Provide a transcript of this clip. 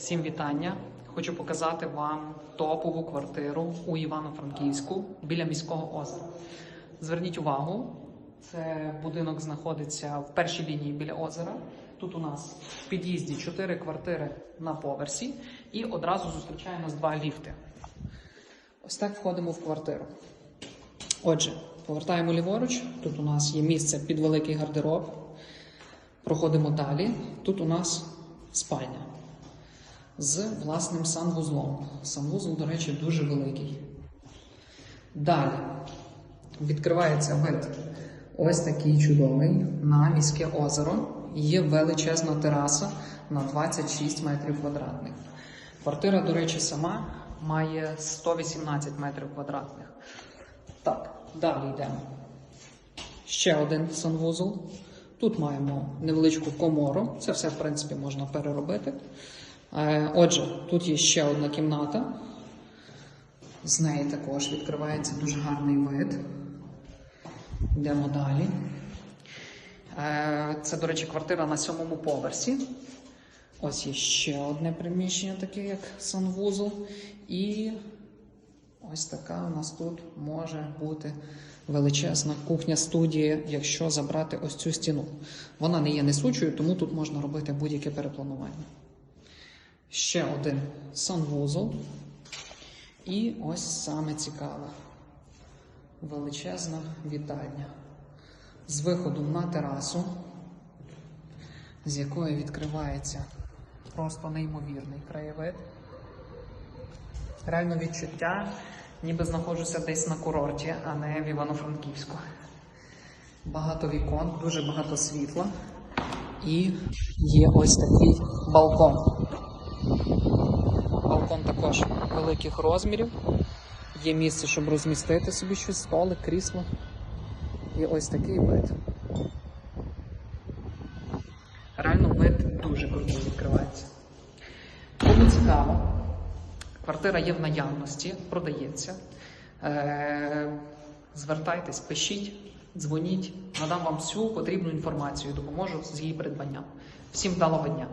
Всім вітання. Хочу показати вам топову квартиру у Івано-Франківську біля міського озера. Зверніть увагу, це будинок знаходиться в першій лінії біля озера. Тут у нас в під'їзді 4 квартири на поверсі і одразу зустрічає нас два ліфти. Ось так входимо в квартиру. Отже, повертаємо ліворуч. Тут у нас є місце під великий гардероб. Проходимо далі. Тут у нас спальня з власним санвузлом. Санвузол, до речі, дуже великий. Далі відкривається вид ось такий чудовий на міське озеро. Є величезна тераса на 26 метрів квадратних. Квартира, до речі, сама має 118 метрів квадратних. Так, далі йдемо. Ще один санвузол. Тут маємо невеличку комору. Це все, в принципі, можна переробити. Е, Отже, тут є ще одна кімната. З неї також відкривається дуже гарний вид. Йдемо далі. Е, Це, до речі, квартира на сьомому поверсі. Ось є ще одне приміщення, таке як санвузол. І ось така у нас тут може бути величезна кухня-студія, якщо забрати ось цю стіну. Вона не є несучою, тому тут можна робити будь-яке перепланування. Ще один санвузол. І ось саме цікаве. Величезна вітальня. З виходом на терасу, з якої відкривається просто неймовірний краєвид. Реально відчуття, ніби знаходжуся десь на курорті, а не в Івано-Франківську. Багато вікон, дуже багато світла. І є ось такий балкон. Балкон також великих розмірів. Є місце, щоб розмістити собі щось, столик, крісло. І ось такий вид. Реально вид дуже крутий відкривається. Кому цікаво, квартира є в наявності, продається. Е, звертайтесь, пишіть, дзвоніть, надам вам всю потрібну інформацію, допоможу з її придбанням. Всім вдалого дня!